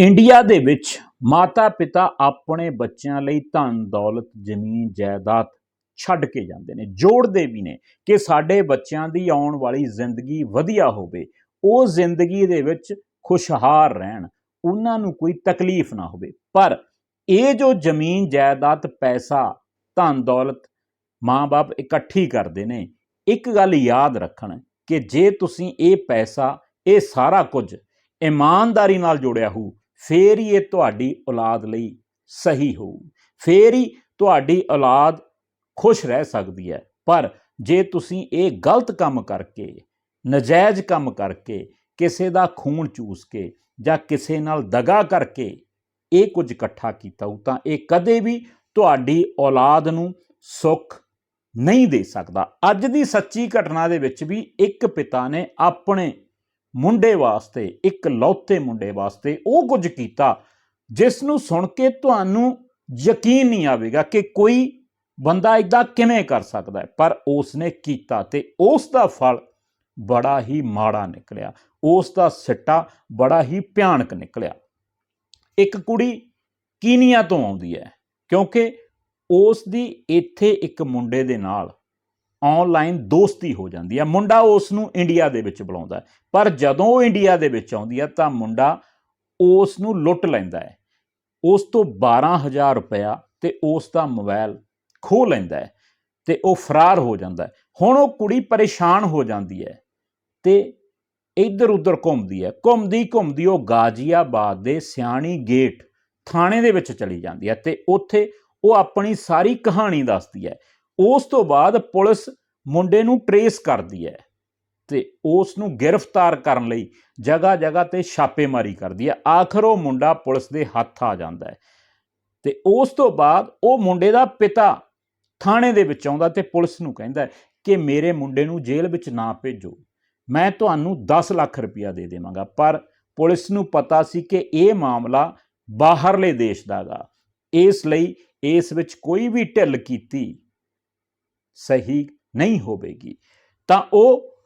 India ਦੇ ਵਿੱਚ ਮਾਤਾ-ਪਿਤਾ ਆਪਣੇ ਬੱਚਿਆਂ ਲਈ ਧਨ, ਦੌਲਤ, ਜ਼ਮੀਨ, ਜਾਇਦਾਦ ਛੱਡ ਕੇ ਜਾਂਦੇ ਨੇ, ਜੋੜਦੇ ਵੀ ਨੇ ਕਿ ਸਾਡੇ ਬੱਚਿਆਂ ਦੀ ਆਉਣ ਵਾਲੀ ਜ਼ਿੰਦਗੀ ਵਧੀਆ ਹੋਵੇ, ਉਹ ਜ਼ਿੰਦਗੀ ਦੇ ਵਿੱਚ ਖੁਸ਼ਹਾਲ ਰਹਿਣ, ਉਹਨਾਂ ਨੂੰ ਕੋਈ ਤਕਲੀਫ ਨਾ ਹੋਵੇ। ਪਰ ਇਹ ਜੋ ਜ਼ਮੀਨ, ਜਾਇਦਾਦ, ਪੈਸਾ, ਧਨ, ਦੌਲਤ ਮਾਂ-ਬਾਪ ਇਕੱਠੀ ਕਰਦੇ ਨੇ, ਇੱਕ ਗੱਲ ਯਾਦ ਰੱਖਣ ਕਿ ਜੇ ਤੁਸੀਂ ਇਹ ਪੈਸਾ, ਇਹ ਸਾਰਾ ਕੁਝ ਇਮਾਨਦਾਰੀ ਨਾਲ ਜੋੜਿਆ ਹੋ ਫੇਰ ਹੀ ਇਹ ਤੁਹਾਡੀ ਔਲਾਦ ਲਈ ਸਹੀ ਹੋਊ। ਫੇਰ ਹੀ ਤੁਹਾਡੀ ਔਲਾਦ ਖੁਸ਼ ਰਹਿ ਸਕਦੀ ਹੈ। ਪਰ ਜੇ ਤੁਸੀਂ ਇਹ ਗਲਤ ਕੰਮ ਕਰਕੇ, ਨਜਾਇਜ਼ ਕੰਮ ਕਰਕੇ, ਕਿਸੇ ਦਾ ਖੂਨ ਚੂਸ ਕੇ ਜਾਂ ਕਿਸੇ ਨਾਲ ਦਗਾ ਕਰਕੇ ਇਹ ਕੁਝ ਇਕੱਠਾ ਕੀਤਾ ਹੋ ਤਾਂ ਇਹ ਕਦੇ ਵੀ ਤੁਹਾਡੀ ਔਲਾਦ ਨੂੰ ਸੁੱਖ ਨਹੀਂ ਦੇ ਸਕਦਾ। ਅੱਜ ਦੀ ਸੱਚੀ ਘਟਨਾ ਦੇ ਵਿੱਚ ਵੀ ਇੱਕ ਪਿਤਾ ਨੇ ਆਪਣੇ ਮੁੰਡੇ ਵਾਸਤੇ, ਇੱਕ ਲੌਤੇ ਮੁੰਡੇ ਵਾਸਤੇ ਉਹ ਕੁਝ ਕੀਤਾ ਜਿਸ ਨੂੰ ਸੁਣ ਕੇ ਤੁਹਾਨੂੰ ਯਕੀਨ ਨਹੀਂ ਆਵੇਗਾ ਕਿ ਕੋਈ ਬੰਦਾ ਇਦਾਂ ਕਿਵੇਂ ਕਰ ਸਕਦਾ ਹੈ। ਪਰ ਉਸ ਨੇ ਕੀਤਾ ਤੇ ਉਸ ਦਾ ਫਲ ਬੜਾ ਹੀ ਮਾੜਾ ਨਿਕਲਿਆ। ਉਸ ਦਾ ਸਿੱਟਾ ਬੜਾ ਹੀ ਭਿਆਨਕ ਨਿਕਲਿਆ। ਇੱਕ ਕੁੜੀ ਕੀਨੀਆ ਤੋਂ ਆਉਂਦੀ ਹੈ, ਕਿਉਂਕਿ ਉਸ ਦੀ ਇੱਥੇ ਇੱਕ ਮੁੰਡੇ ਦੇ ਨਾਲ ਆਨਲਾਈਨ ਦੋਸਤੀ ਹੋ ਜਾਂਦੀ ਹੈ ਮੁੰਡਾ ਉਸ ਨੂੰ ਇੰਡੀਆ ਦੇ ਵਿੱਚ ਬੁਲਾਉਂਦਾ ਪਰ ਜਦੋਂ ਉਹ ਇੰਡੀਆ ਦੇ ਵਿੱਚ ਆਉਂਦੀ ਹੈ ਤਾਂ ਮੁੰਡਾ ਉਸ ਨੂੰ ਲੁੱਟ ਲੈਂਦਾ ਹੈ। ਉਸ ਤੋਂ 12000 ਰੁਪਇਆ ਤੇ ਉਸ ਦਾ ਮੋਬਾਈਲ ਖੋਹ ਲੈਂਦਾ ਹੈ ਤੇ ਉਹ ਫਰਾਰ ਹੋ ਜਾਂਦਾ ਹੈ। ਹੁਣ ਉਹ ਕੁੜੀ ਪਰੇਸ਼ਾਨ ਹੋ ਜਾਂਦੀ ਹੈ ਤੇ ਇੱਧਰ ਉੱਧਰ ਘੁੰਮਦੀ ਹੈ। ਘੁੰਮਦੀ ਘੁੰਮਦੀ ਉਹ ਗਾਜ਼ੀਆਬਾਦ ਦੇ ਸਿਆਣੀ ਗੇਟ ਥਾਣੇ ਦੇ ਵਿੱਚ ਚਲੀ ਜਾਂਦੀ ਹੈ ਤੇ ਉੱਥੇ ਉਹ ਆਪਣੀ ਸਾਰੀ ਕਹਾਣੀ ਦੱਸਦੀ ਹੈ। ਉਸ ਤੋਂ ਬਾਅਦ ਪੁਲਿਸ ਮੁੰਡੇ ਨੂੰ ਟਰੇਸ ਕਰਦੀ ਹੈ ਤੇ ਉਸ ਨੂੰ ਗ੍ਰਿਫਤਾਰ ਕਰਨ ਲਈ ਜਗ੍ਹਾ ਜਗ੍ਹਾ ਤੇ ਛਾਪੇਮਾਰੀ ਕਰਦੀ ਹੈ। ਆਖਰ ਉਹ ਮੁੰਡਾ ਪੁਲਿਸ ਦੇ ਹੱਥ ਆ ਜਾਂਦਾ ਹੈ ਤੇ ਉਸ ਤੋਂ ਬਾਅਦ ਉਹ ਮੁੰਡੇ ਦਾ ਪਿਤਾ ਥਾਣੇ ਦੇ ਵਿੱਚ ਆਉਂਦਾ ਤੇ ਪੁਲਿਸ ਨੂੰ ਕਹਿੰਦਾ ਕਿ ਮੇਰੇ ਮੁੰਡੇ ਨੂੰ ਜੇਲ੍ਹ ਵਿੱਚ ਨਾ ਭੇਜੋ, ਮੈਂ ਤੁਹਾਨੂੰ 10 ਲੱਖ ਰੁਪਇਆ ਦੇ ਦੇਵਾਂਗਾ। ਪਰ ਪੁਲਿਸ ਨੂੰ ਪਤਾ ਸੀ ਕਿ ਇਹ ਮਾਮਲਾ ਬਾਹਰਲੇ ਦੇਸ਼ ਦਾਗਾ ਇਸ ਲਈ ਇਸ ਵਿੱਚ ਕੋਈ ਵੀ ਢਿੱਲ ਕੀਤੀ ਸਹੀ ਨਹੀਂ ਹੋਵੇਗੀ। ਤਾਂ ਉਹ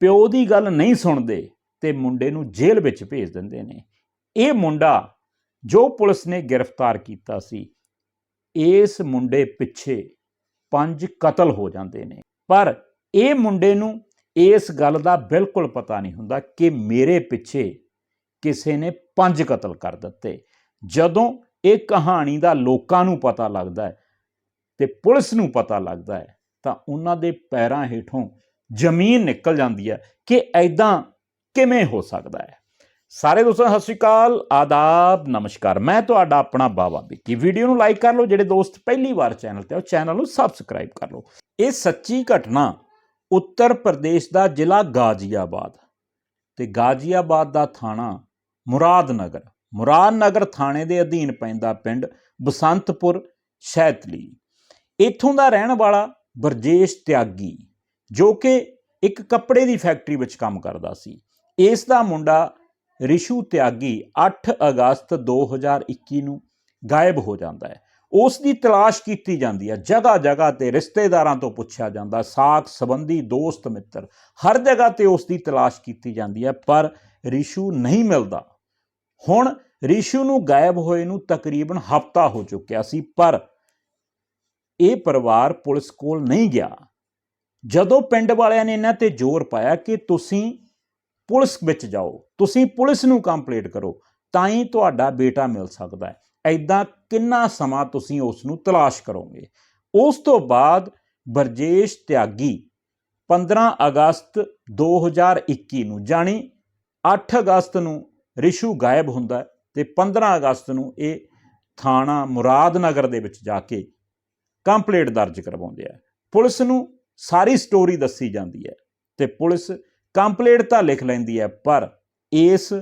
ਪਿਓ ਦੀ ਗੱਲ ਨਹੀਂ ਸੁਣਦੇ ਤੇ ਮੁੰਡੇ ਨੂੰ ਜੇਲ੍ਹ ਵਿੱਚ ਭੇਜ ਦਿੰਦੇ ਨੇ। ਇਹ ਮੁੰਡਾ ਜੋ ਪੁਲਿਸ ਨੇ ਗ੍ਰਿਫਤਾਰ ਕੀਤਾ ਸੀ, ਇਸ ਮੁੰਡੇ ਪਿੱਛੇ ਪੰਜ ਕਤਲ ਹੋ ਜਾਂਦੇ ਨੇ। ਪਰ ਇਹ ਮੁੰਡੇ ਨੂੰ ਇਸ ਗੱਲ ਦਾ ਬਿਲਕੁਲ ਪਤਾ ਨਹੀਂ ਹੁੰਦਾ ਕਿ ਮੇਰੇ ਪਿੱਛੇ ਕਿਸੇ ਨੇ ਪੰਜ ਕਤਲ ਕਰ ਦਿੱਤੇ। ਜਦੋਂ ਇਹ ਕਹਾਣੀ ਦਾ ਲੋਕਾਂ ਨੂੰ ਪਤਾ ਲੱਗਦਾ ਹੈ ਤੇ ਪੁਲਿਸ ਨੂੰ ਪਤਾ ਲੱਗਦਾ ਹੈ ਤਾਂ ਉਹਨਾਂ ਦੇ ਪੈਰਾਂ ਹੇਠੋਂ ਜ਼ਮੀਨ ਨਿਕਲ ਜਾਂਦੀ ਹੈ ਕਿ ਐਦਾਂ ਕਿਵੇਂ ਹੋ ਸਕਦਾ ਹੈ। ਸਾਰੇ ਦੋਸਤਾਂ, ਸਤਿ ਸ਼੍ਰੀ ਅਕਾਲ, ਆਦਾਬ, ਨਮਸਕਾਰ। ਮੈਂ ਤੁਹਾਡਾ ਆਪਣਾ ਬਾਬਾ ਵਿੱਕੀ। ਵੀਡੀਓ ਨੂੰ ਲਾਈਕ ਕਰ ਲਓ, ਜਿਹੜੇ ਦੋਸਤ ਪਹਿਲੀ ਵਾਰ ਚੈਨਲ ਤੇ ਉਹ ਚੈਨਲ ਨੂੰ ਸਬਸਕ੍ਰਾਈਬ ਕਰ ਲਓ। ਇਹ ਸੱਚੀ ਘਟਨਾ ਉੱਤਰ ਪ੍ਰਦੇਸ਼ ਦਾ ਜ਼ਿਲ੍ਹਾ ਗਾਜ਼ੀਆਬਾਦ ਤੇ ਗਾਜ਼ੀਆਬਾਦ ਦਾ ਥਾਣਾ ਮੁਰਾਦਨਗਰ। ਮੁਰਾਦਨਗਰ ਥਾਣੇ ਦੇ ਅਧੀਨ ਪੈਂਦਾ ਪਿੰਡ ਬਸੰਤਪੁਰ, ਸ਼ੈਤਲੀ। ਇੱਥੋਂ ਦਾ ਰਹਿਣ ਵਾਲਾ ਬਰਜੇਸ਼ ਤਿਆਗੀ, ਜੋ ਕਿ ਇੱਕ ਕੱਪੜੇ ਦੀ ਫੈਕਟਰੀ ਵਿੱਚ ਕੰਮ ਕਰਦਾ ਸੀ। ਇਸ ਦਾ ਮੁੰਡਾ ਰਿਸ਼ੂ ਤਿਆਗੀ 8 ਅਗਸਤ 2021 ਨੂੰ ਗਾਇਬ ਹੋ ਜਾਂਦਾ ਹੈ। ਉਸ ਦੀ ਤਲਾਸ਼ ਕੀਤੀ ਜਾਂਦੀ ਹੈ। ਜਗ੍ਹਾ ਜਗ੍ਹਾ ਤੇ ਰਿਸ਼ਤੇਦਾਰਾਂ ਤੋਂ ਪੁੱਛਿਆ ਜਾਂਦਾ, ਸਾਖ ਸੰਬੰਧੀ, ਦੋਸਤ ਮਿੱਤਰ, ਹਰ ਜਗ੍ਹਾ ਤੇ ਉਸ ਦੀ ਤਲਾਸ਼ ਕੀਤੀ ਜਾਂਦੀ ਹੈ, ਪਰ ਰਿਸ਼ੂ ਨਹੀਂ ਮਿਲਦਾ। ਹੁਣ ਰਿਸ਼ੂ ਨੂੰ ਗਾਇਬ ਹੋਏ ਨੂੰ ਤਕਰੀਬਨ ਹਫਤਾ ਹੋ ਚੁੱਕਿਆ ਸੀ, ਪਰ ਇਹ ਪਰਿਵਾਰ ਪੁਲਿਸ ਕੋਲ ਨਹੀਂ ਗਿਆ। ਜਦੋਂ ਪਿੰਡ ਵਾਲਿਆਂ ਨੇ ਇਹਨਾਂ ਤੇ ਜ਼ੋਰ ਪਾਇਆ ਕਿ ਤੁਸੀਂ ਪੁਲਿਸ ਵਿੱਚ ਜਾਓ, ਤੁਸੀਂ ਪੁਲਿਸ ਨੂੰ ਕੰਪਲੇਂਟ ਕਰੋ, ਤਾਂ ਹੀ ਤੁਹਾਡਾ ਬੇਟਾ ਮਿਲ ਸਕਦਾ ਹੈ। ਐਦਾਂ ਕਿੰਨਾ ਸਮਾਂ ਤੁਸੀਂ ਉਸ ਨੂੰ ਤਲਾਸ਼ ਕਰੋਗੇ? ਉਸ ਤੋਂ ਬਾਅਦ ਬਰਜੇਸ਼ ਤਿਆਗੀ 15 ਅਗਸਤ 2021 ਨੂੰ, ਜਾਣੀ 8 ਅਗਸਤ ਨੂੰ ਰਿਸ਼ੂ ਗਾਇਬ ਹੁੰਦਾ ਹੈ ਤੇ 15 ਅਗਸਤ ਨੂੰ ਇਹ ਥਾਣਾ ਮੁਰਾਦਨਗਰ ਦੇ ਵਿੱਚ ਜਾ ਕੇ ਕੰਪਲੇਂਟ ਦਰਜ ਕਰਵਾਉਂਦੇ ਆ। ਪੁਲਿਸ ਨੂੰ ਸਾਰੀ ਸਟੋਰੀ ਦੱਸੀ ਜਾਂਦੀ ਹੈ ਤੇ ਪੁਲਿਸ ਕੰਪਲੇਂਟ ਤਾਂ ਲਿਖ ਲੈਂਦੀ ਹੈ, ਪਰ ਇਸ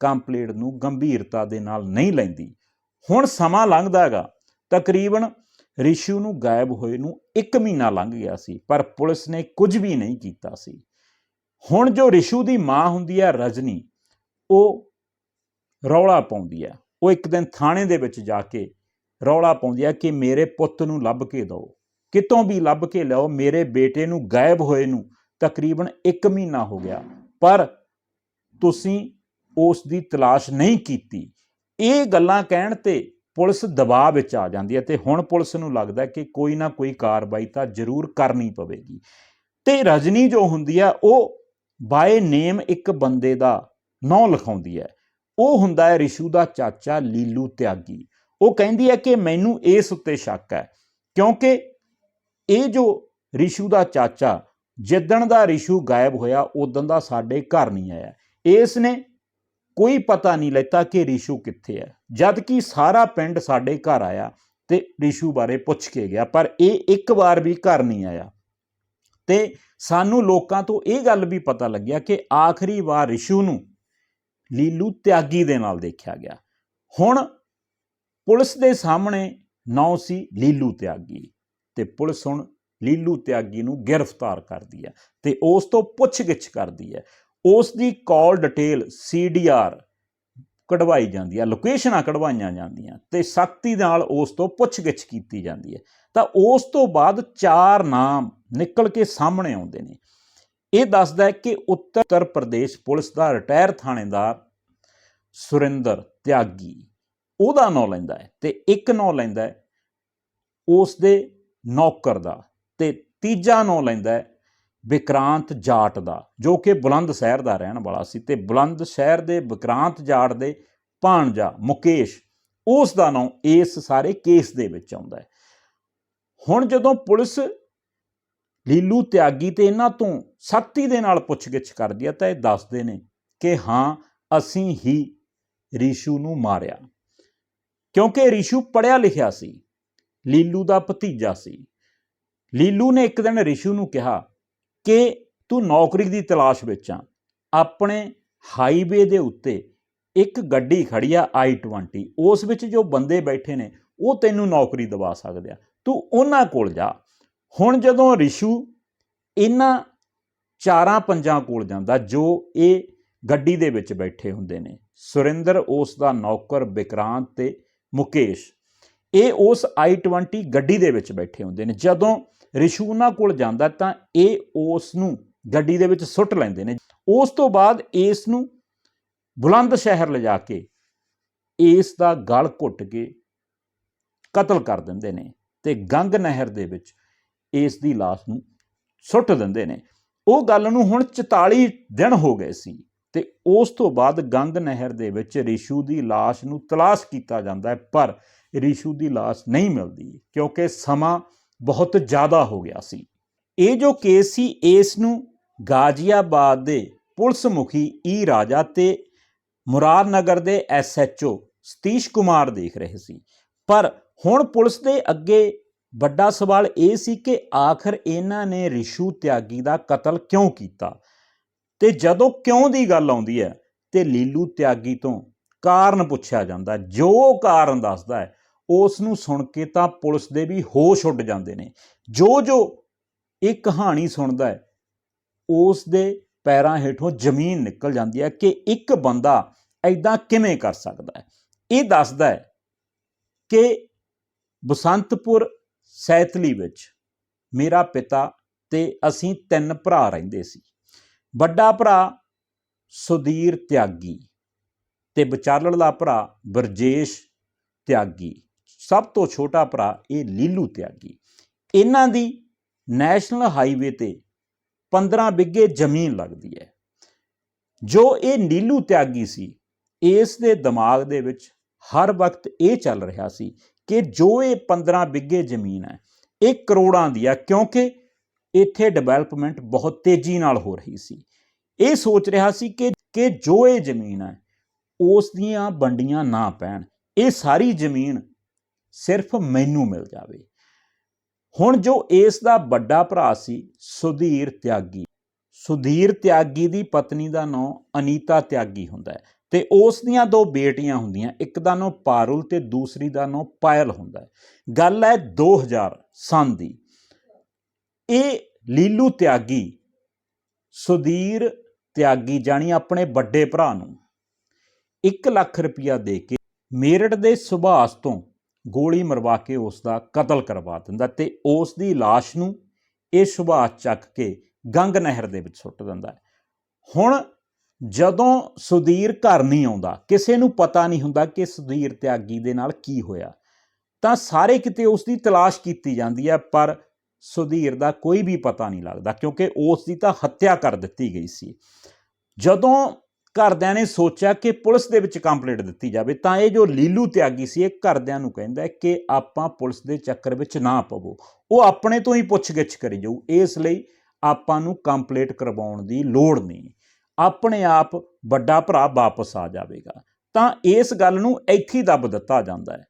ਕੰਪਲੇਂਟ ਨੂੰ ਗੰਭੀਰਤਾ ਦੇ ਨਾਲ ਨਹੀਂ ਲੈਂਦੀ। ਹੁਣ ਸਮਾਂ ਲੰਘਦਾ ਹੈਗਾ। ਤਕਰੀਬਨ ਰਿਸ਼ੂ ਨੂੰ ਗਾਇਬ ਹੋਏ ਨੂੰ 1 ਮਹੀਨਾ ਲੰਘ ਗਿਆ ਸੀ, ਪਰ ਪੁਲਿਸ ਨੇ ਕੁਝ ਵੀ ਨਹੀਂ ਕੀਤਾ ਸੀ। ਹੁਣ ਜੋ ਰਿਸ਼ੂ ਦੀ ਮਾਂ ਹੁੰਦੀ ਹੈ, ਰਜਨੀ, ਉਹ ਰੌਲਾ ਪਾਉਂਦੀ ਹੈ। ਉਹ ਇੱਕ ਦਿਨ ਥਾਣੇ ਦੇ ਵਿੱਚ ਜਾ ਕੇ ਰੌਲਾ ਪਾਉਂਦੀ ਹੈ ਕਿ ਮੇਰੇ ਪੁੱਤ ਨੂੰ ਲੱਭ ਕੇ ਦਿਓ। ਕਿਤੋਂ ਵੀ ਲੱਭ ਕੇ ਲਿਆਓ, ਮੇਰੇ ਬੇਟੇ ਨੂੰ ਗਾਇਬ ਹੋਏ ਨੂੰ ਤਕਰੀਬਨ 1 ਮਹੀਨਾ ਹੋ ਗਿਆ। ਪਰ ਤੁਸੀਂ ਉਸ ਦੀ ਤਲਾਸ਼ ਨਹੀਂ ਕੀਤੀ। ਇਹ ਗੱਲਾਂ ਕਹਿਣ ਤੇ ਪੁਲਿਸ ਦਬਾਅ ਵਿੱਚ ਆ ਜਾਂਦੀ ਹੈ ਤੇ ਹੁਣ ਪੁਲਿਸ ਨੂੰ ਲੱਗਦਾ ਕਿ ਕੋਈ ਨਾ ਕੋਈ ਕਾਰਵਾਈ ਤਾਂ ਜ਼ਰੂਰ ਕਰਨੀ ਪਵੇਗੀ। ਤੇ ਰਜਨੀ ਜੋ ਹੁੰਦੀ ਹੈ ਉਹ ਬਾਏ ਨੇਮ ਇੱਕ ਬੰਦੇ ਦਾ ਨਾਂ ਲਿਖਾਉਂਦੀ ਹੈ ਉਹ ਹੁੰਦਾ ਹੈ ਰਿਸ਼ੂ ਦਾ ਚਾਚਾ ਲੀਲੂ ਤਿਆਗੀ। ਉਹ ਕਹਿੰਦੀ ਹੈ ਕਿ ਮੈਨੂੰ ਇਸ ਉੱਤੇ ਸ਼ੱਕ ਹੈ, ਕਿਉਂਕਿ ਇਹ ਜੋ ਰਿਸ਼ੂ ਦਾ ਚਾਚਾ, ਜਿੱਦਣ ਦਾ ਰਿਸ਼ੂ ਗਾਇਬ ਹੋਇਆ ਉਦੋਂ ਦਾ ਸਾਡੇ ਘਰ ਨਹੀਂ ਆਇਆ। ਇਸ ਨੇ ਕੋਈ ਪਤਾ ਨਹੀਂ ਲੈਤਾ ਕਿ ਰਿਸ਼ੂ ਕਿੱਥੇ ਹੈ। ਜਦ ਕਿ ਸਾਰਾ ਪਿੰਡ ਸਾਡੇ ਘਰ ਆਇਆ ਤੇ ਰਿਸ਼ੂ ਬਾਰੇ ਪੁੱਛ ਕੇ ਗਿਆ, ਪਰ ਇਹ ਇੱਕ ਵਾਰ ਵੀ ਘਰ ਨਹੀਂ ਆਇਆ। ਤੇ ਸਾਨੂੰ ਲੋਕਾਂ ਤੋਂ ਇਹ ਗੱਲ ਵੀ ਪਤਾ ਲੱਗਿਆ ਕਿ ਆਖਰੀ ਵਾਰ ਰਿਸ਼ੂ ਨੂੰ ਲੀਲੂ ਤਿਆਗੀ ਦੇ ਨਾਲ ਦੇਖਿਆ ਗਿਆ। ਹੁਣ ਪੁਲਿਸ ਦੇ ਸਾਹਮਣੇ ਨਾਂ ਸੀ ਲੀਲੂ ਤਿਆਗੀ ਤੇ ਪੁਲਿਸ ਹੁਣ ਲੀਲੂ ਤਿਆਗੀ ਨੂੰ ਗ੍ਰਿਫਤਾਰ ਕਰਦੀ ਹੈ ਤੇ ਉਸ ਤੋਂ ਪੁੱਛਗਿੱਛ ਕਰਦੀ ਹੈ। ਉਸ ਦੀ ਕਾਲ ਡਿਟੇਲ ਸੀਡੀਆਰ ਕਢਵਾਈ ਜਾਂਦੀ ਹੈ, ਲੋਕੇਸ਼ਨਾਂ ਕਢਵਾਈਆਂ ਜਾਂਦੀਆਂ ਤੇ ਸਖਤੀ ਨਾਲ ਉਸ ਤੋਂ ਪੁੱਛਗਿੱਛ ਕੀਤੀ ਜਾਂਦੀ ਹੈ। ਤਾਂ ਉਸ ਤੋਂ ਬਾਅਦ ਚਾਰ ਨਾਮ ਨਿਕਲ ਕੇ ਸਾਹਮਣੇ ਆਉਂਦੇ ਨੇ। ਇਹ ਦੱਸਦਾ ਹੈ ਕਿ ਉੱਤਰ ਪ੍ਰਦੇਸ਼ ਪੁਲਿਸ ਦਾ ਰਿਟਾਇਰ ਥਾਣੇਦਾਰ ਸੁਰਿੰਦਰ ਤਿਆਗੀ ਉਹਦਾ ਨਾਂ ਲੈਂਦਾ ਹੈ ਤੇ ਇੱਕ ਨਾਂ ਲੈਂਦਾ ਹੈ ਉਸ ਦੇ ਨੌਕਰ ਦਾ ਤੇ ਤੀਜਾ ਨਾਂ ਲੈਂਦਾ ਹੈ ਵਿਕਰਾਂਤ ਜਾਟ ਦਾ, ਜੋ ਕਿ ਬੁਲੰਦ ਸ਼ਹਿਰ ਦਾ ਰਹਿਣ ਵਾਲਾ ਸੀ ਤੇ ਬੁਲੰਦ ਸ਼ਹਿਰ ਦੇ ਵਿਕਰਾਂਤ ਜਾਟ ਦੇ ਭਾਣਜਾ ਮੁਕੇਸ਼ ਉਸ ਦਾ ਨਾਂ ਇਸ ਸਾਰੇ ਕੇਸ ਦੇ ਵਿੱਚ ਆਉਂਦਾ ਹੈ। ਹੁਣ ਜਦੋਂ ਪੁਲਿਸ ਲੀਲੂ ਤਿਆਗੀ ਤੇ ਇਹਨਾਂ ਤੋਂ ਸਖਤੀ ਦੇ ਨਾਲ ਪੁੱਛਗਿੱਛ ਕਰਦੀ ਹੈ ਤਾਂ ਇਹ ਦੱਸਦੇ ਨੇ ਕਿ ਹਾਂ, ਅਸੀਂ ਹੀ ਰੀਸ਼ੂ ਨੂੰ ਮਾਰਿਆ। ਕਿਉਂਕਿ ਰਿਸ਼ੂ ਪੜਿਆ ਲਿਖਿਆ ਸੀ, ਲੀਲੂ ਦਾ ਭਤੀਜਾ ਸੀ। ਲੀਲੂ ਨੇ ਇੱਕ ਦਿਨ ਰਿਸ਼ੂ ਨੂੰ ਕਿਹਾ ਕਿ ਤੂੰ ਨੌਕਰੀ ਦੀ ਤਲਾਸ਼ ਵਿੱਚ ਆ। ਆਪਣੇ ਹਾਈਵੇ ਦੇ ਉੱਤੇ ਇੱਕ ਗੱਡੀ ਖੜੀ ਆ i20 ਉਸ ਵਿੱਚ ਜੋ ਬੰਦੇ ਬੈਠੇ ਨੇ, ਉਹ ਤੈਨੂੰ ਨੌਕਰੀ ਦਵਾ ਸਕਦੇ ਆ। ਤੂੰ ਉਹਨਾਂ ਕੋਲ ਜਾ। ਹੁਣ ਜਦੋਂ ਰਿਸ਼ੂ ਇਹਨਾਂ ਚਾਰਾਂ ਪੰਜਾਂ ਕੋਲ ਜਾਂਦਾ, ਜੋ ਇਹ ਗੱਡੀ ਦੇ ਵਿੱਚ ਬੈਠੇ ਹੁੰਦੇ ਨੇ, ਸੁਰਿੰਦਰ ਉਸ ਦਾ ਨੌਕਰ ਵਿਕਰਾਂਤ ਤੇ ਮੁਕੇਸ਼, ਇਹ ਉਸ i20 ਗੱਡੀ ਦੇ ਵਿੱਚ ਬੈਠੇ ਹੁੰਦੇ ਨੇ। ਜਦੋਂ ਰਿਸ਼ੂ ਉਹਨਾਂ ਕੋਲ ਜਾਂਦਾ ਤਾਂ ਇਹ ਉਸ ਨੂੰ ਗੱਡੀ ਦੇ ਵਿੱਚ ਸੁੱਟ ਲੈਂਦੇ ਨੇ। ਉਸ ਤੋਂ ਬਾਅਦ ਇਸ ਨੂੰ ਬੁਲੰਦ ਸ਼ਹਿਰ ਲਿਜਾ ਕੇ ਇਸ ਦਾ ਗਲ ਘੁੱਟ ਕੇ ਕਤਲ ਕਰ ਦਿੰਦੇ ਨੇ ਤੇ ਗੰਗ ਨਹਿਰ ਦੇ ਵਿੱਚ ਇਸ ਦੀ ਲਾਸ਼ ਨੂੰ ਸੁੱਟ ਦਿੰਦੇ ਨੇ। ਉਹ ਗੱਲ ਨੂੰ ਹੁਣ 44 ਦਿਨ ਹੋ ਗਏ ਸੀ। ਤੇ ਉਸ ਤੋਂ ਬਾਅਦ ਗੰਗ ਨਹਿਰ ਦੇ ਵਿੱਚ ਰਿਸ਼ੂ ਦੀ ਲਾਸ਼ ਨੂੰ ਤਲਾਸ਼ ਕੀਤਾ ਜਾਂਦਾ ਹੈ, ਪਰ ਰਿਸ਼ੂ ਦੀ ਲਾਸ਼ ਨਹੀਂ ਮਿਲਦੀ ਕਿਉਂਕਿ ਸਮਾਂ ਬਹੁਤ ਜ਼ਿਆਦਾ ਹੋ ਗਿਆ ਸੀ। ਇਹ ਜੋ ਕੇਸ ਸੀ, ਇਸ ਨੂੰ ਗਾਜ਼ੀਆਬਾਦ ਦੇ ਪੁਲਿਸ ਮੁਖੀ ਈ ਰਾਜਾ ਤੇ ਮੁਰਾਦਨਗਰ ਦੇ ਐਸਐਚਓ ਸਤੀਸ਼ ਕੁਮਾਰ ਦੇਖ ਰਹੇ ਸੀ। ਪਰ ਹੁਣ ਪੁਲਿਸ ਦੇ ਅੱਗੇ ਵੱਡਾ ਸਵਾਲ ਇਹ ਸੀ ਕਿ ਆਖਰ ਇਹਨਾਂ ਨੇ ਰਿਸ਼ੂ ਤਿਆਗੀ ਦਾ ਕਤਲ ਕਿਉਂ ਕੀਤਾ? ਤੇ ਜਦੋਂ ਕਿਉਂ ਦੀ ਗੱਲ ਆਉਂਦੀ ਹੈ, ਤੇ ਲੀਲੂ ਤਿਆਗੀ ਤੋਂ ਕਾਰਨ ਪੁੱਛਿਆ ਜਾਂਦਾ ਜੋ ਕਾਰਨ ਦੱਸਦਾ ਹੈ, ਉਸ ਨੂੰ ਸੁਣ ਕੇ ਤਾਂ ਪੁਲਿਸ ਦੇ ਵੀ ਹੋਸ਼ ਉੱਡ ਜਾਂਦੇ ਨੇ। ਜੋ ਜੋ ਇਹ ਕਹਾਣੀ ਸੁਣਦਾ ਹੈ, ਉਸ ਦੇ ਪੈਰਾਂ ਹੇਠੋਂ ਜ਼ਮੀਨ ਨਿਕਲ ਜਾਂਦੀ ਹੈ ਕਿ ਇੱਕ ਬੰਦਾ ਐਦਾਂ ਕਿਵੇਂ ਕਰ ਸਕਦਾ ਹੈ। ਇਹ ਦੱਸਦਾ ਹੈ ਕਿ ਬਸੰਤਪੁਰ ਸੈਤਲੀ ਵਿੱਚ ਮੇਰਾ ਪਿਤਾ ਤੇ ਅਸੀਂ ਤਿੰਨ ਭਰਾ ਰਹਿੰਦੇ ਸੀ। ਵੱਡਾ ਭਰਾ ਸੁਧੀਰ ਤਿਆਗੀ ਤੇ ਵਿਚਾਲੜ ਦਾ ਭਰਾ ਬਰਜੇਸ਼ ਤਿਆਗੀ। ਸਭ ਤੋਂ ਛੋਟਾ ਭਰਾ ਇਹ ਲੀਲੂ ਤਿਆਗੀ। ਇਹਨਾਂ ਦੀ ਨੈਸ਼ਨਲ ਹਾਈਵੇ ਤੇ 15 ਬਿੱਗੇ ਜ਼ਮੀਨ ਲੱਗਦੀ ਹੈ। ਜੋ ਇਹ ਨੀਲੂ ਤਿਆਗੀ ਸੀ, ਇਸ ਦੇ ਦਿਮਾਗ ਦੇ ਵਿੱਚ ਹਰ ਵਕਤ ਇਹ ਚੱਲ ਰਿਹਾ ਸੀ ਕਿ ਜੋ ਇਹ 15 ਬਿੱਗੇ ਜ਼ਮੀਨ ਹੈ, ਇਹ ਕਰੋੜਾਂ ਦੀ ਹੈ ਕਿਉਂਕਿ ਇੱਥੇ ਡਿਵੈਲਪਮੈਂਟ ਬਹੁਤ ਤੇਜ਼ੀ ਨਾਲ ਹੋ ਰਹੀ ਸੀ। ਇਹ ਸੋਚ ਰਿਹਾ ਸੀ ਕਿ ਕਿ ਜੋ ਇਹ ਜ਼ਮੀਨ ਹੈ, ਉਸ ਦੀਆਂ ਵੰਡੀਆਂ ਨਾ ਪੈਣ, ਇਹ ਸਾਰੀ ਜ਼ਮੀਨ ਸਿਰਫ ਮੈਨੂੰ ਮਿਲ ਜਾਵੇ। ਹੁਣ ਜੋ ਇਸ ਦਾ ਵੱਡਾ ਭਰਾ ਸੀ, ਸੁਧੀਰ ਤਿਆਗੀ। ਸੁਧੀਰ ਤਿਆਗੀ ਦੀ ਪਤਨੀ ਦਾ ਨਾਮ ਅਨੀਤਾ ਤਿਆਗੀ ਹੁੰਦਾ ਹੈ ਤੇ ਉਸ ਦੀਆਂ ਦੋ ਬੇਟੀਆਂ ਹੁੰਦੀਆਂ, ਇੱਕ ਦਾ ਨਾਮ ਪਾਰੁਲ ਤੇ ਦੂਸਰੀ ਦਾ ਨਾਮ ਪਾਇਲ ਹੁੰਦਾ ਹੈ। ਗੱਲ ਹੈ 2000 ਸੰਨ ਦੀ। ਇਹ ਲੀਲੂ ਤਿਆਗੀ, ਸੁਧੀਰ ਤਿਆਗੀ ਜਾਨੀ ਆਪਣੇ ਵੱਡੇ ਭਰਾ ਨੂੰ 1 ਲੱਖ ਰੁਪਇਆ ਦੇ ਕੇ ਮੇਰਠ ਦੇ ਸੁਭਾਸ਼ ਤੋਂ ਗੋਲੀ ਮਰਵਾ ਕੇ ਉਸ ਦਾ ਕਤਲ ਕਰਵਾ ਦਿੰਦਾ ਤੇ ਉਸ ਦੀ লাশ ਨੂੰ ਇਹ ਸੁਭਾਸ਼ ਚੱਕ ਕੇ ਗੰਗ ਨਹਿਰ ਦੇ ਵਿੱਚ ਸੁੱਟ ਦਿੰਦਾ ਹੈ। ਹੁਣ ਜਦੋਂ ਸੁਧੀਰ ਘਰ ਨਹੀਂ ਆਉਂਦਾ, ਕਿਸੇ ਨੂੰ ਪਤਾ ਨਹੀਂ ਹੁੰਦਾ ਕਿ ਸੁਧੀਰ ਤਿਆਗੀ ਦੇ ਨਾਲ ਕੀ ਹੋਇਆ, ਤਾਂ ਸਾਰੇ ਕਿਤੇ ਉਸ ਦੀ ਤਲਾਸ਼ ਕੀਤੀ ਜਾਂਦੀ ਹੈ, ਪਰ ਸੁਧੀਰ ਦਾ ਕੋਈ ਵੀ ਪਤਾ ਨਹੀਂ ਲੱਗਦਾ ਕਿਉਂਕਿ ਉਸ ਦੀ ਤਾਂ ਹੱਤਿਆ ਕਰ ਦਿੱਤੀ ਗਈ ਸੀ। ਜਦੋਂ ਘਰਦਿਆਂ ਨੇ ਸੋਚਿਆ ਕਿ ਪੁਲਿਸ ਦੇ ਵਿੱਚ ਕੰਪਲੇਂਟ ਦਿੱਤੀ ਜਾਵੇ ਤਾਂ ਇਹ ਜੋ ਲੀਲੂ ਤਿਆਗੀ ਸੀ, ਇਹ ਘਰਦਿਆਂ ਨੂੰ ਕਹਿੰਦਾ ਕਿ ਆਪਾਂ ਪੁਲਿਸ ਦੇ ਚੱਕਰ ਵਿੱਚ ਨਾ ਪਵੋ। ਉਹ ਆਪਣੇ ਤੋਂ ਹੀ ਪੁੱਛਗਿੱਛ ਕਰੀ ਜਾਊ। ਇਸ ਲਈ ਆਪਾਂ ਨੂੰ ਕੰਪਲੇਂਟ ਕਰਵਾਉਣ ਦੀ ਲੋੜ ਨਹੀਂ। ਆਪਣੇ ਆਪ ਵੱਡਾ ਭਰਾ ਵਾਪਸ ਆ ਜਾਵੇਗਾ। ਤਾਂ ਇਸ ਗੱਲ ਨੂੰ ਇੱਥੇ ਹੀ ਦੱਬ ਦਿੱਤਾ ਜਾਂਦਾ ਹੈ।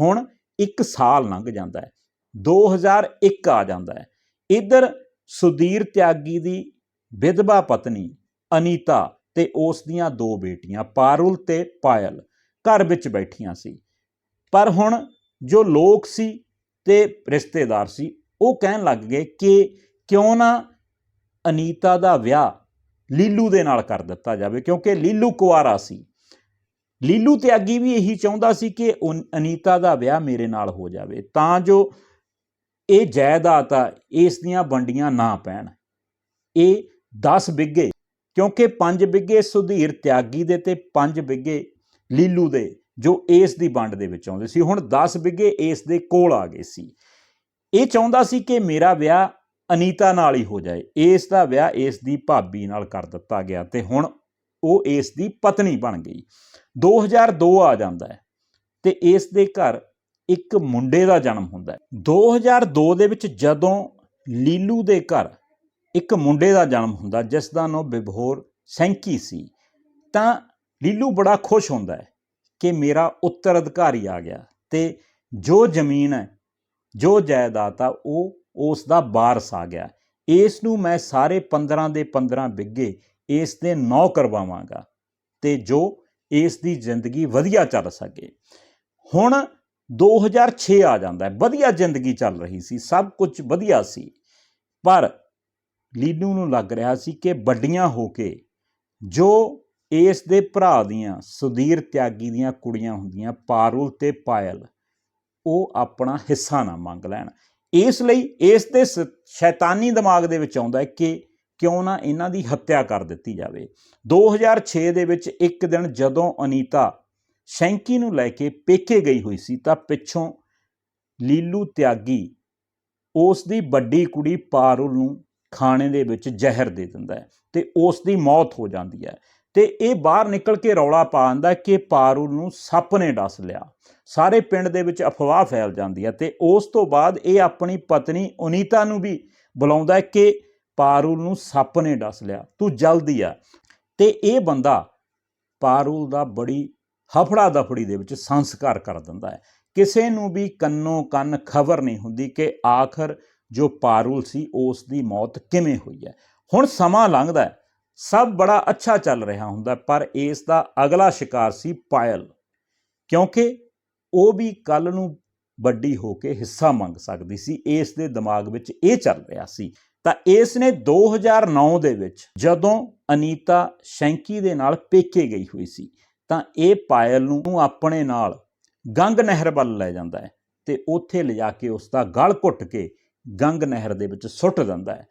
ਹੁਣ 1 ਸਾਲ ਲੰਘ ਜਾਂਦਾ ਹੈ। 2001 ਆ ਜਾਂਦਾ ਹੈ। ਇਧਰ ਸੁਧੀਰ ਤਿਆਗੀ ਦੀ ਵਿਧਵਾ ਪਤਨੀ ਅਨੀਤਾ ਤੇ ਉਸ ਦੀਆਂ ਦੋ ਬੇਟੀਆਂ ਪਾਰੁਲ ਤੇ ਪਾਇਲ ਘਰ ਵਿੱਚ ਬੈਠੀਆਂ ਸੀ। ਪਰ ਹੁਣ ਜੋ ਲੋਕ ਸੀ ਤੇ ਰਿਸ਼ਤੇਦਾਰ ਸੀ, ਉਹ ਕਹਿਣ ਲੱਗ ਗਏ ਕਿ ਕਿਉਂ ਨਾ ਅਨੀਤਾ ਦਾ ਵਿਆਹ ਲੀਲੂ ਦੇ ਨਾਲ ਕਰ ਦਿੱਤਾ ਜਾਵੇ, ਕਿਉਂਕਿ ਲੀਲੂ ਕੁਆਰਾ ਸੀ। ਲੀਲੂ ਤਿਆਗੀ ਵੀ ਇਹੀ ਚਾਹੁੰਦਾ ਸੀ ਕਿ ਉਨ- ਅਨੀਤਾ ਦਾ ਵਿਆਹ ਮੇਰੇ ਨਾਲ ਹੋ ਜਾਵੇ। ਤਾਂ ਜੋ ਇਹ ਜਾਇਦਾਦ ਆ, ਇਸ ਦੀਆਂ ਵੰਡੀਆਂ ਨਾ ਪੈਣ। ਇਹ 10 ਬਿੱਗੇ ਕਿਉਂਕਿ 5 ਬਿੱਗੇ ਸੁਧੀਰ ਤਿਆਗੀ ਦੇ ਤੇ 5 ਬਿੱਗੇ ਲੀਲੂ ਦੇ, ਜੋ ਇਸ ਦੀ ਵੰਡ ਦੇ ਵਿੱਚ ਆਉਂਦੇ ਸੀ। ਹੁਣ 10 ਬਿੱਗੇ ਇਸ ਦੇ ਕੋਲ ਆ ਗਏ ਸੀ। ਇਹ ਚਾਹੁੰਦਾ ਸੀ ਕਿ ਮੇਰਾ ਵਿਆਹ ਅਨੀਤਾ ਨਾਲ ਹੀ ਹੋ ਜਾਏ। ਇਸ ਦਾ ਵਿਆਹ ਇਸ ਦੀ ਭਾਬੀ ਨਾਲ ਕਰ ਦਿੱਤਾ ਗਿਆ ਤੇ ਹੁਣ ਉਹ ਇਸ ਦੀ ਪਤਨੀ ਬਣ ਗਈ। 2002 ਆ ਜਾਂਦਾ ਹੈ ਤੇ ਇਸ ਦੇ ਘਰ ਇੱਕ ਮੁੰਡੇ ਦਾ ਜਨਮ ਹੁੰਦਾ ਹੈ। 2002 ਦੇ ਵਿੱਚ ਜਦੋਂ ਲੀਲੂ ਦੇ ਘਰ ਇੱਕ ਮੁੰਡੇ ਦਾ ਜਨਮ ਹੁੰਦਾ ਜਿਸ ਦਾ ਨਾਮ ਵਿਭੋਰ ਸੈਂਕੀ ਸੀ, ਤਾਂ ਲੀਲੂ ਬੜਾ ਖੁਸ਼ ਹੁੰਦਾ ਹੈ ਕਿ ਮੇਰਾ ਉੱਤਰ ਅਧਿਕਾਰੀ ਆ ਗਿਆ ਤੇ ਜੋ ਜ਼ਮੀਨ ਹੈ, ਜੋ ਜਾਇਦਾਦ ਆ, ਉਹ ਉਸ ਦਾ ਵਾਰਸ ਆ ਗਿਆ। ਇਸ ਨੂੰ ਮੈਂ ਸਾਰੇ 15 ਦੇ 15 ਬਿੱਗੇ ਇਸ ਦੇ ਨੌ ਕਰਵਾਵਾਂਗਾ ਤੇ ਜੋ ਇਸ ਦੀ ਜ਼ਿੰਦਗੀ ਵਧੀਆ ਚੱਲ ਸਕੇ। ਹੁਣ 2006 ਆ ਜਾਂਦਾ ਹੈ। ਵਧੀਆ ਜ਼ਿੰਦਗੀ ਚੱਲ ਰਹੀ ਸੀ, ਸਭ ਕੁਝ ਵਧੀਆ ਸੀ। ਪਰ ਲੀਲੂ ਨੂੰ ਲੱਗ ਰਿਹਾ ਸੀ ਕਿ ਵੱਡੀਆਂ ਹੋ ਕੇ ਜੋ ਇਸ ਦੇ ਭਰਾ ਦੀਆਂ ਸੁਧੀਰ ਤਿਆਗੀ ਦੀਆਂ ਕੁੜੀਆਂ ਹੁੰਦੀਆਂ, ਪਾਰੁਲ ਤੇ ਪਾਇਲ, ਉਹ ਆਪਣਾ ਹਿੱਸਾ ਨਾ ਮੰਗ ਲੈਣ। ਇਸ ਲਈ ਇਸ ਦੇ ਸ਼ੈਤਾਨੀ ਦਿਮਾਗ ਦੇ ਵਿੱਚ ਆਉਂਦਾ ਹੈ ਕਿ ਕਿਉਂ ਨਾ ਇਹਨਾਂ ਦੀ ਹੱਤਿਆ ਕਰ ਦਿੱਤੀ ਜਾਵੇ। 2006 ਦੇ ਵਿੱਚ ਇੱਕ ਦਿਨ ਜਦੋਂ ਅਨੀਤਾ ਸ਼ੈਂਕੀ ਨੂੰ ਲੈ ਕੇ ਪੇਕੇ ਗਈ ਹੋਈ ਸੀ ਤਾਂ ਪਿੱਛੋਂ ਲੀਲੂ ਤਿਆਗੀ ਉਸ ਦੀ ਵੱਡੀ ਕੁੜੀ ਪਾਰੁਲ ਨੂੰ ਖਾਣੇ ਦੇ ਵਿੱਚ ਜ਼ਹਿਰ ਦੇ ਦਿੰਦਾ ਹੈ ਤੇ ਉਸ ਦੀ ਮੌਤ ਹੋ ਜਾਂਦੀ ਹੈ ਤੇ ਇਹ ਬਾਹਰ ਨਿਕਲ ਕੇ ਰੌਲਾ ਪਾ ਦਿੰਦਾ ਕਿ ਪਾਰੁਲ ਨੂੰ ਸੱਪ ਨੇ ਡਸ ਲਿਆ। ਸਾਰੇ ਪਿੰਡ ਦੇ ਵਿੱਚ ਅਫਵਾਹ ਫੈਲ ਜਾਂਦੀ ਹੈ ਤੇ ਉਸ ਤੋਂ ਬਾਅਦ ਇਹ ਆਪਣੀ ਪਤਨੀ ਉਨੀਤਾ ਨੂੰ ਵੀ ਬੁਲਾਉਂਦਾ ਕਿ ਪਾਰੁਲ ਨੂੰ ਸੱਪ ਨੇ ਡਸ ਲਿਆ, ਤੂੰ ਜਲਦੀ ਆ। ਤੇ ਇਹ ਬੰਦਾ ਪਾਰੁਲ ਦਾ ਬੜੀ ਹਫੜਾ ਦਫੜੀ ਦੇ ਵਿੱਚ ਸੰਸਕਾਰ ਕਰ ਦਿੰਦਾ ਹੈ। ਕਿਸੇ ਨੂੰ ਵੀ ਕੰਨੋਂ ਕੰਨ ਖਬਰ ਨਹੀਂ ਹੁੰਦੀ ਕਿ ਆਖਰ ਜੋ ਪਾਰੁਲ ਸੀ, ਉਸ ਦੀ ਮੌਤ ਕਿਵੇਂ ਹੋਈ ਹੈ। ਹੁਣ ਸਮਾਂ ਲੰਘਦਾ ਹੈ। ਸਭ ਬੜਾ ਅੱਛਾ ਚੱਲ ਰਿਹਾ ਹੁੰਦਾ ਪਰ ਇਸ ਦਾ ਅਗਲਾ ਸ਼ਿਕਾਰ ਸੀ ਪਾਇਲ। ਕਿਉਂਕਿ ਉਹ ਵੀ ਕੱਲ ਨੂੰ ਵੱਡੀ ਹੋ ਕੇ ਹਿੱਸਾ ਮੰਗ ਸਕਦੀ ਸੀ, ਇਸ ਦੇ ਦਿਮਾਗ ਵਿੱਚ ਇਹ ਚੱਲ ਰਿਹਾ ਸੀ। ਤਾਂ ਇਸ ਨੇ 2009 ਦੇ ਵਿੱਚ ਜਦੋਂ ਅਨੀਤਾ ਸ਼ੈਂਕੀ ਦੇ ਨਾਲ ਪੇਕੇ ਗਈ ਹੋਈ ਸੀ ਤਾਂ ਇਹ ਪਾਇਲ ਨੂੰ ਆਪਣੇ ਨਾਲ ਗੰਗ ਨਹਿਰ ਵੱਲ ਲੈ ਜਾਂਦਾ ਹੈ ਤੇ ਉੱਥੇ ਲਿਜਾ ਕੇ ਉਸ ਦਾ ਗਲ ਘੁੱਟ ਕੇ ਗੰਗ ਨਹਿਰ ਦੇ ਵਿੱਚ ਸੁੱਟ ਦਿੰਦਾ ਹੈ।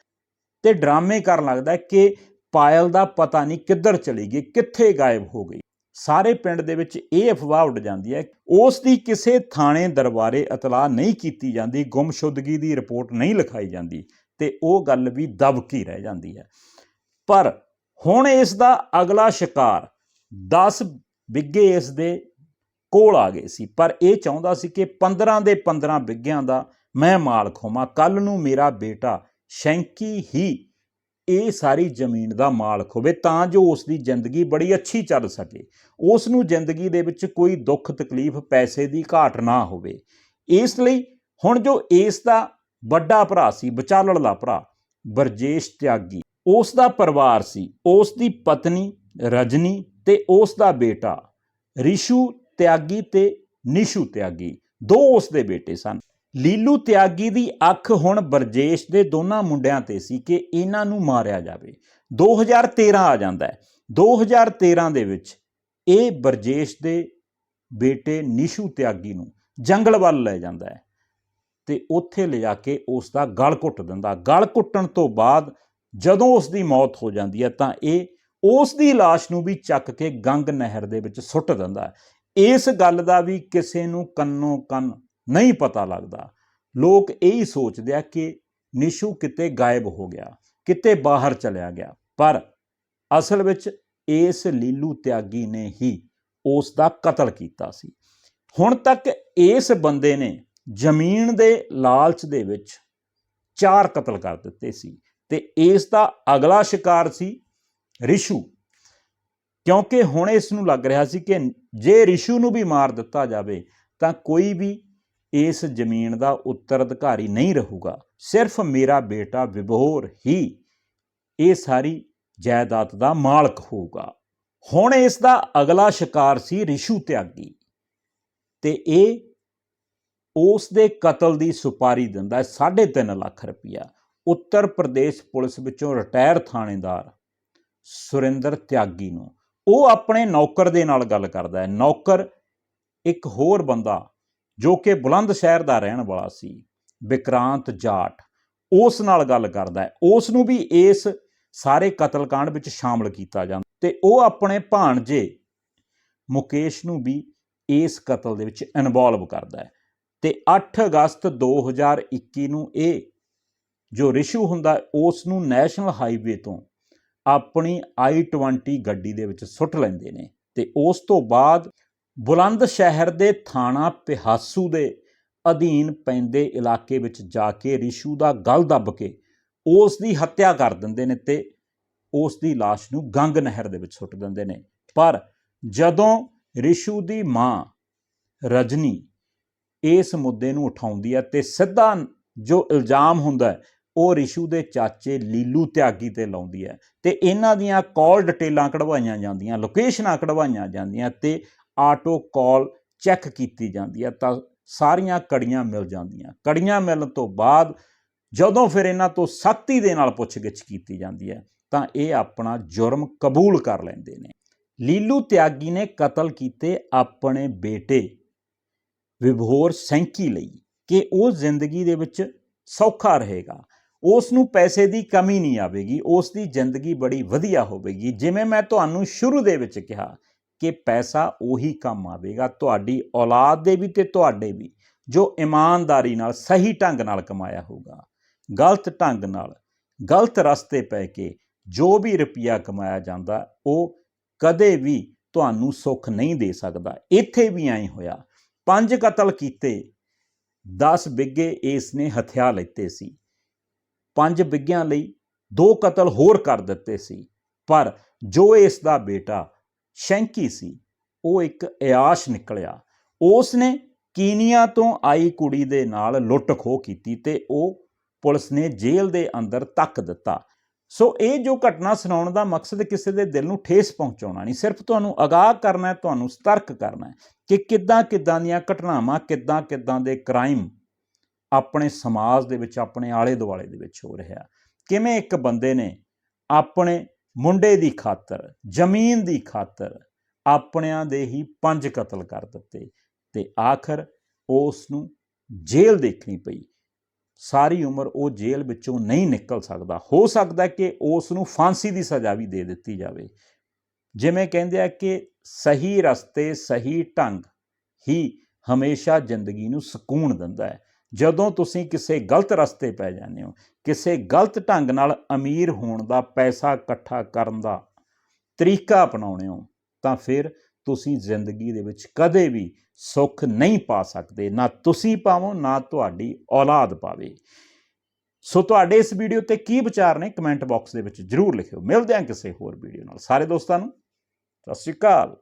ਤੇ ਡਰਾਮੇ ਕਰਨ ਲੱਗਦਾ ਹੈ ਕਿ ਪਾਇਲ ਦਾ ਪਤਾ ਨਹੀਂ ਕਿੱਧਰ ਚਲੀ ਗਈ, ਕਿੱਥੇ ਗਾਇਬ ਹੋ ਗਈ। ਸਾਰੇ ਪਿੰਡ ਦੇ ਵਿੱਚ ਇਹ ਅਫਵਾਹ ਉੱਡ ਜਾਂਦੀ ਹੈ ਉਸ ਦੀ ਕਿਸੇ ਥਾਣੇ ਦਰਬਾਰੇ ਇਤਲਾਹ ਨਹੀਂ ਕੀਤੀ ਜਾਂਦੀ, ਗੁੰਮਸ਼ੁਦਗੀ ਦੀ ਰਿਪੋਰਟ ਨਹੀਂ ਲਿਖਾਈ ਜਾਂਦੀ ਤੇ ਉਹ ਗੱਲ ਵੀ ਦਬਕੀ ਰਹਿ ਜਾਂਦੀ ਹੈ। ਪਰ ਹੁਣ ਇਸ ਦਾ ਅਗਲਾ ਸ਼ਿਕਾਰ 10 ਬਿੱਗੇ ਇਸ ਦੇ ਕੋਲ ਆ ਗਏ ਸੀ। ਪਰ ਇਹ ਚਾਹੁੰਦਾ ਸੀ ਕਿ 15 ਦੇ 15 ਬਿੱਗਿਆਂ ਦਾ ਮੈਂ ਮਾਲਕ ਹੋਵਾਂ। ਕੱਲ ਨੂੰ ਮੇਰਾ ਬੇਟਾ ਸ਼ੈਂਕੀ ਹੀ ਇਹ ਸਾਰੀ ਜ਼ਮੀਨ ਦਾ ਮਾਲਕ ਹੋਵੇ ਤਾਂ ਜੋ ਉਸ ਦੀ ਜ਼ਿੰਦਗੀ ਬੜੀ ਅੱਛੀ ਚੱਲ ਸਕੇ। ਉਸ ਨੂੰ ਜ਼ਿੰਦਗੀ ਦੇ ਵਿੱਚ ਕੋਈ ਦੁੱਖ, ਤਕਲੀਫ, ਪੈਸੇ ਦੀ ਘਾਟ ਨਾ ਹੋਵੇ। ਇਸ ਲਈ ਹੁਣ ਜੋ ਇਸ ਦਾ ਵੱਡਾ ਭਰਾ ਸੀ ਵਿਚਾਲੜਲਾ ਭਰਾ ਬਰਜੇਸ਼ ਤਿਆਗੀ, ਉਸ ਦਾ ਪਰਿਵਾਰ ਸੀ। ਉਸ ਦੀ ਪਤਨੀ ਰਜਨੀ ਤੇ ਉਸ ਦਾ ਬੇਟਾ ਰਿਸ਼ੂ ਤਿਆਗੀ ਤੇ ਨਿਸ਼ੂ ਤਿਆਗੀ, ਦੋ ਉਸ ਦੇ ਬੇਟੇ ਸਨ। ਲੀਲੂ ਤਿਆਗੀ ਦੀ ਅੱਖ ਹੁਣ ਬਰਜੇਸ਼ ਦੇ ਦੋਨਾਂ ਮੁੰਡਿਆਂ ਤੇ ਸੀ ਕਿ ਇਹਨਾਂ ਨੂੰ ਮਾਰਿਆ ਜਾਵੇ। 2013 ਆ ਜਾਂਦਾ ਹੈ। 2013 ਦੇ ਵਿੱਚ ਇਹ ਬਰਜੇਸ਼ ਦੇ ਬੇਟੇ ਨਿਸ਼ੂ ਤਿਆਗੀ ਨੂੰ ਜੰਗਲ ਵੱਲ ਲੈ ਜਾਂਦਾ ਹੈ ਤੇ ਉੱਥੇ ਲਿਜਾ ਕੇ ਉਸ ਦਾ ਗਲ ਘੁੱਟ ਦਿੰਦਾ। ਗਲ ਘੁੱਟਣ ਤੋਂ ਬਾਅਦ ਜਦੋਂ ਉਸ ਦੀ ਮੌਤ ਹੋ ਜਾਂਦੀ ਹੈ ਤਾਂ ਇਹ ਉਸ ਦੀ ਲਾਸ਼ ਨੂੰ ਵੀ ਚੱਕ ਕੇ ਗੰਗ ਨਹਿਰ ਦੇ ਵਿੱਚ ਸੁੱਟ ਦਿੰਦਾ ਹੈ। ਇਸ ਗੱਲ ਦਾ ਵੀ ਕਿਸੇ ਨੂੰ ਕੰਨੋਂ ਕੰਨ ਨਹੀਂ ਪਤਾ ਲੱਗਦਾ। ਲੋਕ ਇਹੀ ਸੋਚਦੇ ਆ ਕਿ ਨਿਸ਼ੂ ਕਿਤੇ ਗਾਇਬ ਹੋ ਗਿਆ, ਕਿਤੇ ਬਾਹਰ ਚਲਿਆ ਗਿਆ, ਪਰ ਅਸਲ ਵਿੱਚ ਇਸ ਲੀਲੂ ਤਿਆਗੀ ਨੇ ਹੀ ਉਸ ਦਾ ਕਤਲ ਕੀਤਾ ਸੀ। ਹੁਣ ਤੱਕ ਇਸ ਬੰਦੇ ਨੇ ਜ਼ਮੀਨ ਦੇ ਲਾਲਚ ਦੇ ਵਿੱਚ ਚਾਰ ਕਤਲ ਕਰ ਦਿੱਤੇ ਸੀ ਤੇ ਇਸ ਦਾ ਅਗਲਾ ਸ਼ਿਕਾਰ ਸੀ ਰਿਸ਼ੂ। ਕਿਉਂਕਿ ਹੁਣ ਇਸ ਨੂੰ ਲੱਗ ਰਿਹਾ ਸੀ ਕਿ ਜੇ ਰਿਸ਼ੂ ਨੂੰ ਵੀ ਮਾਰ ਦਿੱਤਾ ਜਾਵੇ, ਤਾਂ ਕੋਈ ਵੀ ਇਸ ਜ਼ਮੀਨ ਦਾ ਉੱਤਰਾਧਿਕਾਰੀ ਨਹੀਂ ਰਹੂਗਾ। ਸਿਰਫ ਮੇਰਾ ਬੇਟਾ ਵਿਭੋਰ ਹੀ ਇਹ ਸਾਰੀ ਜਾਇਦਾਦ ਦਾ ਮਾਲਕ ਹੋਊਗਾ। ਹੁਣ ਇਸ ਦਾ ਅਗਲਾ ਸ਼ਿਕਾਰ ਸੀ ਰਿਸ਼ੂ ਤਿਆਗੀ। ਤੇ ਇਹ ਉਸ ਦੇ ਕਤਲ ਦੀ ਸੁਪਾਰੀ ਦਿੰਦਾ ਹੈ 3.5 ਲੱਖ ਰੁਪਇਆ। ਉੱਤਰ ਪ੍ਰਦੇਸ਼ ਪੁਲਿਸ ਵਿੱਚੋਂ ਰਿਟਾਇਰ ਥਾਣੇਦਾਰ ਸੁਰਿੰਦਰ ਤਿਆਗੀ ਨੂੰ। ਉਹ ਆਪਣੇ ਨੌਕਰ ਦੇ ਨਾਲ ਗੱਲ ਕਰਦਾ ਹੈ। ਨੌਕਰ ਇੱਕ ਹੋਰ ਬੰਦਾ ਜੋ ਕਿ ਬੁਲੰਦ ਸ਼ਹਿਰ ਦਾ ਰਹਿਣ ਵਾਲਾ ਸੀ ਵਿਕਰਾਂਤ ਜਾਟ। ਉਸ ਨਾਲ ਗੱਲ ਕਰਦਾ ਹੈ। ਉਸ ਨੂੰ ਵੀ ਇਸ ਸਾਰੇ ਕਤਲकांड ਵਿੱਚ ਸ਼ਾਮਲ ਕੀਤਾ ਜਾਂਦਾ ਤੇ ਉਹ ਆਪਣੇ ਭਾਣਜੇ ਮੁਕੇਸ਼ ਨੂੰ ਵੀ ਇਸ ਕਤਲ ਦੇ ਵਿੱਚ ਇਨਵੋਲਵ ਕਰਦਾ ਹੈ। ਤੇ 8 ਅਗਸਤ 2021 ਨੂੰ ਇਹ ਜੋ ਰਿਸ਼ੂ ਹੁੰਦਾ ਉਸ ਨੂੰ ਨੈਸ਼ਨਲ ਹਾਈਵੇ ਤੋਂ ਆਪਣੀ i20 ਗੱਡੀ ਦੇ ਵਿੱਚ ਸੁੱਟ ਲੈਂਦੇ ਨੇ ਤੇ ਉਸ ਤੋਂ ਬਾਅਦ ਬੁਲੰਦ ਸ਼ਹਿਰ ਦੇ ਥਾਣਾ ਪਿਹਾਸੂ ਦੇ ਅਧੀਨ ਪੈਂਦੇ ਇਲਾਕੇ ਵਿੱਚ ਜਾ ਕੇ ਰਿਸ਼ੂ ਦਾ ਗਲ ਦੱਬ ਕੇ ਉਸ ਦੀ ਹੱਤਿਆ ਕਰ ਦਿੰਦੇ ਨੇ ਤੇ ਉਸ ਦੀ ਲਾਸ਼ ਨੂੰ ਗੰਗ ਨਹਿਰ ਦੇ ਵਿੱਚ ਸੁੱਟ ਦਿੰਦੇ ਨੇ। ਪਰ ਜਦੋਂ ਰਿਸ਼ੂ ਦੀ ਮਾਂ ਰਜਨੀ ਇਸ ਮੁੱਦੇ ਨੂੰ ਉਠਾਉਂਦੀ ਹੈ ਤੇ ਸਿੱਧਾ ਜੋ ਇਲਜ਼ਾਮ ਹੁੰਦਾ ਹੈ ਉਹ ਰਿਸ਼ੂ ਦੇ ਚਾਚੇ ਲੀਲੂ ਤਿਆਗੀ ਤੇ ਲਾਉਂਦੀ ਹੈ ਤੇ ਇਹਨਾਂ ਦੀਆਂ ਕਾਲ ਡਿਟੇਲਾਂ ਕਢਵਾਈਆਂ ਜਾਂਦੀਆਂ, ਲੋਕੇਸ਼ਨਾਂ ਕਢਵਾਈਆਂ ਜਾਂਦੀਆਂ ਤੇ ਆਟੋ ਕਾਲ ਚੈੱਕ ਕੀਤੀ ਜਾਂਦੀ ਹੈ ਤਾਂ ਸਾਰੀਆਂ ਕੜੀਆਂ ਮਿਲ ਜਾਂਦੀਆਂ। ਕੜੀਆਂ ਮਿਲਣ ਤੋਂ ਬਾਅਦ ਜਦੋਂ ਫਿਰ ਇਹਨਾਂ ਤੋਂ ਸਖਤੀ ਦੇ ਨਾਲ ਪੁੱਛਗਿੱਛ ਕੀਤੀ ਜਾਂਦੀ ਹੈ ਤਾਂ ਇਹ ਆਪਣਾ ਜੁਰਮ ਕਬੂਲ ਕਰ ਲੈਂਦੇ ਨੇ। ਲੀਲੂ ਤਿਆਗੀ ਨੇ ਕਤਲ ਕੀਤੇ ਆਪਣੇ ਬੇਟੇ ਵਿਭੋਰ ਸੈਂਕੀ ਲਈ ਕਿ ਉਹ ਜ਼ਿੰਦਗੀ ਦੇ ਵਿੱਚ ਸੌਖਾ ਰਹੇਗਾ। ਉਸ ਨੂੰ ਪੈਸੇ ਦੀ ਕਮੀ ਨਹੀਂ ਆਵੇਗੀ ਉਸ ਦੀ ਜ਼ਿੰਦਗੀ ਬੜੀ ਵਧੀਆ ਹੋਵੇਗੀ। ਜਿਵੇਂ ਮੈਂ ਤੁਹਾਨੂੰ ਸ਼ੁਰੂ ਦੇ ਵਿੱਚ ਕਿਹਾ ਕਿ ਪੈਸਾ ਉਹੀ ਕੰਮ ਆਵੇਗਾ, ਤੁਹਾਡੀ ਔਲਾਦ ਦੇ ਵੀ ਤੇ ਤੁਹਾਡੇ ਵੀ, ਜੋ ਇਮਾਨਦਾਰੀ ਨਾਲ ਸਹੀ ਢੰਗ ਨਾਲ ਕਮਾਇਆ ਹੋਊਗਾ। ਗਲਤ ਢੰਗ ਨਾਲ, ਗਲਤ ਰਸਤੇ ਪੈ ਕੇ ਜੋ ਵੀ ਰੁਪਿਆ ਕਮਾਇਆ ਜਾਂਦਾ, ਉਹ ਕਦੇ ਵੀ ਤੁਹਾਨੂੰ ਸੁੱਖ ਨਹੀਂ ਦੇ ਸਕਦਾ। ਇੱਥੇ ਵੀ ਐਂ ਹੋਇਆ। ਪੰਜ ਕਤਲ ਕੀਤੇ 10 ਬਿੱਗੇ ਇਸ ਨੇ ਹਥਿਆ ਲੈਤੇ ਸੀ। ਪੰਜ ਬਿੱਗਿਆਂ ਲਈ ਦੋ ਕਤਲ ਹੋਰ ਕਰ ਦਿੱਤੇ ਸੀ। ਪਰ ਜੋ ਇਸ ਦਾ ਬੇਟਾ ਸ਼ੈਂਕੀ ਸੀ, ਉਹ ਇੱਕ ਇਆਸ਼ ਨਿਕਲਿਆ। ਉਸ ਨੇ ਕੀਨੀਆ ਤੋਂ ਆਈ ਕੁੜੀ ਦੇ ਨਾਲ ਲੁੱਟ ਖੋਹ ਕੀਤੀ ਤੇ ਉਹ ਪੁਲਿਸ ਨੇ ਜੇਲ੍ਹ ਦੇ ਅੰਦਰ ਤੱਕ ਦਿੱਤਾ। ਸੋ ਇਹ ਜੋ ਘਟਨਾ ਸੁਣਾਉਣ ਦਾ ਮਕਸਦ ਕਿਸੇ ਦੇ ਦਿਲ ਨੂੰ ਠੇਸ ਪਹੁੰਚਾਉਣਾ ਨਹੀਂ, ਸਿਰਫ ਤੁਹਾਨੂੰ ਅਗਾਹ ਕਰਨਾ ਹੈ, ਤੁਹਾਨੂੰ ਸਤਰਕ ਕਰਨਾ ਹੈ ਕਿ ਕਿੱਦਾਂ ਕਿੱਦਾਂ ਦੀਆਂ ਘਟਨਾਵਾਂ ਕਿੱਦਾਂ ਕਿੱਦਾਂ ਦੇ ਕ੍ਰਾਈਮ ਆਪਣੇ ਸਮਾਜ ਦੇ ਵਿੱਚ, ਆਪਣੇ ਆਲੇ ਦੁਆਲੇ ਦੇ ਵਿੱਚ ਹੋ ਰਿਹਾ। ਕਿਵੇਂ ਇੱਕ ਬੰਦੇ ਨੇ ਆਪਣੇ ਮੁੰਡੇ ਦੀ ਖਾਤਰ, ਜ਼ਮੀਨ ਦੀ ਖਾਤਰ ਆਪਣਿਆਂ ਦੇ ਹੀ ਪੰਜ ਕਤਲ ਕਰ ਦਿੱਤੇ ਤੇ ਆਖਰ ਉਸ ਨੂੰ ਜੇਲ੍ਹ ਦੇਖਣੀ ਪਈ। ਸਾਰੀ ਉਮਰ ਉਹ ਜੇਲ੍ਹ ਵਿੱਚੋਂ ਨਹੀਂ ਨਿਕਲ ਸਕਦਾ। ਹੋ ਸਕਦਾ ਕਿ ਉਸ ਨੂੰ ਫਾਂਸੀ ਦੀ ਸਜ਼ਾ ਵੀ ਦੇ ਦਿੱਤੀ ਜਾਵੇ। ਜਿਵੇਂ ਕਹਿੰਦੇ ਆ ਕਿ ਸਹੀ ਰਸਤੇ, ਸਹੀ ਢੰਗ ਹੀ ਹਮੇਸ਼ਾ ਜ਼ਿੰਦਗੀ ਨੂੰ ਸਕੂਨ ਦਿੰਦਾ ਹੈ। ਜਦੋਂ ਤੁਸੀਂ ਕਿਸੇ ਗਲਤ ਰਸਤੇ ਪੈ ਜਾਂਦੇ ਹੋ, ਕਿਸੇ ਗਲਤ ਢੰਗ ਨਾਲ ਅਮੀਰ ਹੋਣ ਦਾ ਪੈਸਾ ਇਕੱਠਾ ਕਰਨ ਦਾ ਤਰੀਕਾ ਅਪਣਾਉਣੇ ਹੋ, ਤਾਂ ਫਿਰ ਤੁਸੀਂ ਜ਼ਿੰਦਗੀ ਦੇ ਵਿੱਚ ਕਦੇ ਵੀ ਸੁੱਖ ਨਹੀਂ ਪਾ ਸਕਦੇ। ਨਾ ਤੁਸੀਂ ਪਾਵੋ, ਨਾ ਤੁਹਾਡੀ ਔਲਾਦ ਪਾਵੇ। ਸੋ ਤੁਹਾਡੇ ਇਸ ਵੀਡੀਓ ਤੇ ਕੀ ਵਿਚਾਰ ਨੇ, ਕਮੈਂਟ ਬਾਕਸ ਦੇ ਵਿੱਚ ਜਰੂਰ ਲਿਖਿਓ। ਮਿਲਦੇ ਹਾਂ ਕਿਸੇ ਹੋਰ ਵੀਡੀਓ ਨਾਲ। ਸਾਰੇ ਦੋਸਤਾਂ ਨੂੰ, ਸਤਿ ਸ਼੍ਰੀ ਅਕਾਲ।